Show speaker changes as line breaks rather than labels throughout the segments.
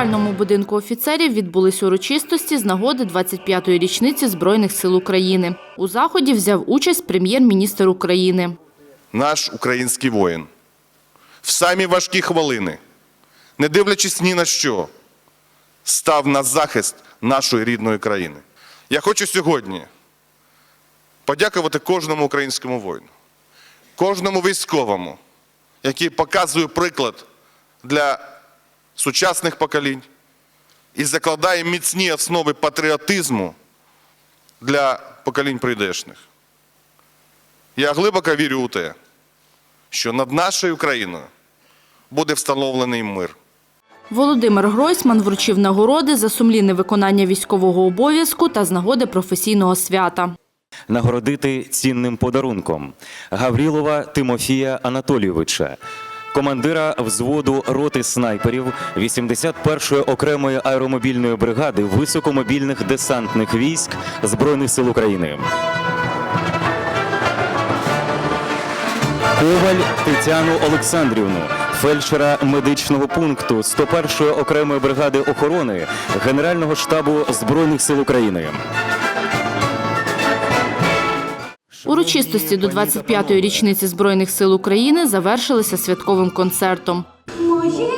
центральному будинку офіцерів відбулись урочистості з нагоди 25-ї річниці Збройних сил України. У заході взяв участь прем'єр-міністр України.
наш український воїн. В самі важкі хвилини, не дивлячись ні на що, став на захист нашої рідної країни. Я хочу сьогодні подякувати кожному українському воїну, кожному військовому, який показує приклад для сучасних поколінь і закладає міцні основи патріотизму для поколінь прийдешних. Я глибоко вірю у те, що над нашою країною буде встановлений мир.
Володимир Гройсман вручив нагороди за сумлінне виконання військового обов'язку та з нагоди професійного свята.
нагородити цінним подарунком Гаврілова Тимофія Анатолійовича, командира взводу роти снайперів 81-ї окремої аеромобільної бригади високомобільних десантних військ Збройних сил України. Коваль Тетяну Олександрівну, фельдшера медичного пункту 101-ї окремої бригади охорони Генерального штабу Збройних сил України.
Урочистості до 25-ї річниці Збройних сил України завершилися святковим концертом.
Моє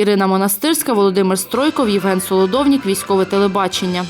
Ірина Монастирська, Володимир Стройков, Євген Солодовнік, Військове телебачення.